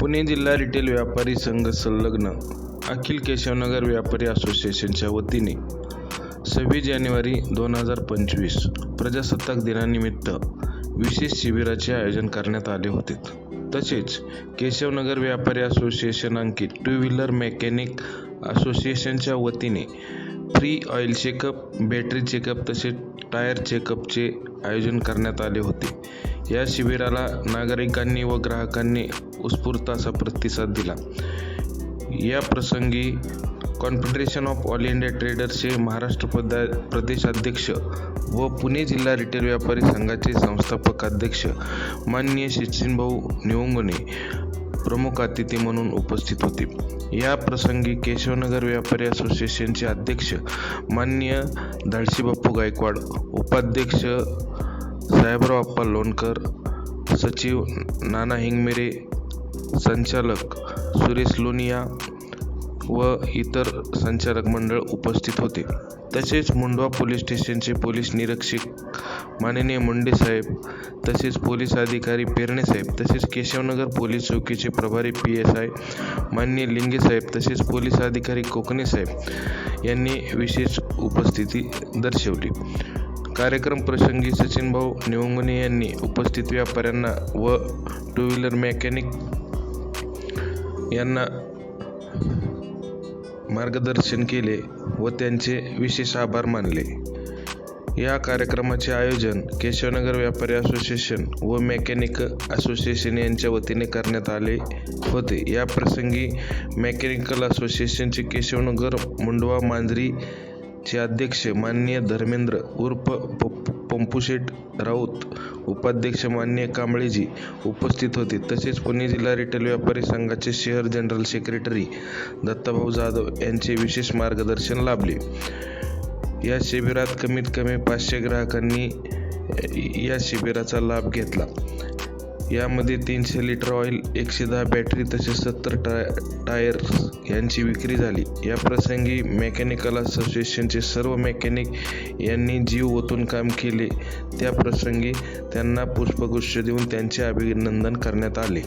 पुणे जिल्हा रिटेल व्यापारी संघ संलग्न अखिल केशवनगर व्यापारी असोसिएशनच्या वतीने सव्वीस जानेवारी दोन हजार पंचवीस प्रजासत्ताक दिनानिमित्त विशेष शिबिराचे आयोजन करण्यात आले होते. तसेच केशवनगर व्यापारी association Ankit two wheeler mechanic असोसिएशनच्या वतीने free oil checkup battery checkup तसेच टायर चेकअपचे आयोजन करण्यात आले होते. या शिबिराला नागरिकांनी व ग्राहकांनी उत्स्फूर्त असा प्रतिसाद दिला. या प्रसंगी कॉन्फेडरेशन ऑफ ऑल इंडिया ट्रेडर्सचे महाराष्ट्र पदा प्रदेशाध्यक्ष व पुणे जिल्हा रिटेल व्यापारी संघाचे संस्थापक अध्यक्ष माननीय सचिनभाऊ निवंगणे प्रमुख अतिथी म्हणून उपस्थित होते. या प्रसंगी केशवनगर व्यापारी असोसिएशनचे अध्यक्ष माननीय धाडशी बाप्पू गायकवाड उपाध्यक्ष साहेबराव अप्पा लोणकर सचिव नाना हिंगमिरे संचालक सुरेश लोनिया व इतर संचालक मंडळ उपस्थित होते. तसेच मुंडवा पोलीस स्टेशनचे पोलीस निरीक्षक माननीय मुंडे साहेब तसेच पोलीस अधिकारी पेरणे साहेब तसेच केशवनगर पोलीस चौकीचे प्रभारी पी एस आय माननीय लिंगे साहेब तसेच पोलीस अधिकारी कोकणे साहेब यांनी विशेष उपस्थिती दर्शवली. कार्यक्रम प्रसंगी सचिनभाऊ निवंगणे यांनी उपस्थित व्यापाऱ्यांना व टू व्हीलर मेकॅनिक यांना मार्गदर्शन केले व त्यांचे विशेष आभार मानले. या कार्यक्रमाचे आयोजन केशवनगर व्यापारी असोसिएशन व मेकॅनिक असोसिएशन यांच्या वतीने करण्यात आले होते. या प्रसंगी मेकॅनिकल असोसिएशनचे केशवनगर मुंडवा मांजरी चे अध्यक्ष माननीय धर्मेंद्र उर्फ पंपुशेठ राऊत उपाध्यक्ष माननीय कांबळेजी उपस्थित होते. तसेच पुणे जिल्हा रिटेल व्यापारी संघाचे शहर जनरल सेक्रेटरी दत्ताभाऊ जाधव यांचे विशेष मार्गदर्शन लाभले. या शिबिरात कमीत कमी पाचशे ग्राहकांनी या शिबिराचा लाभ घेतला. यामध्ये तीनशे लिटर ऑइल एकशे दहा बॅटरी तसेच सत्तर टाय टायर्स यांची विक्री झाली. या प्रसंगी मेकॅनिकल असोसिएशनचे सर्व मेकॅनिक यांनी जीव ओतून काम केले. त्या प्रसंगी त्यांना पुष्पगुच्छ देऊन त्यांचे अभिनंदन करण्यात आले.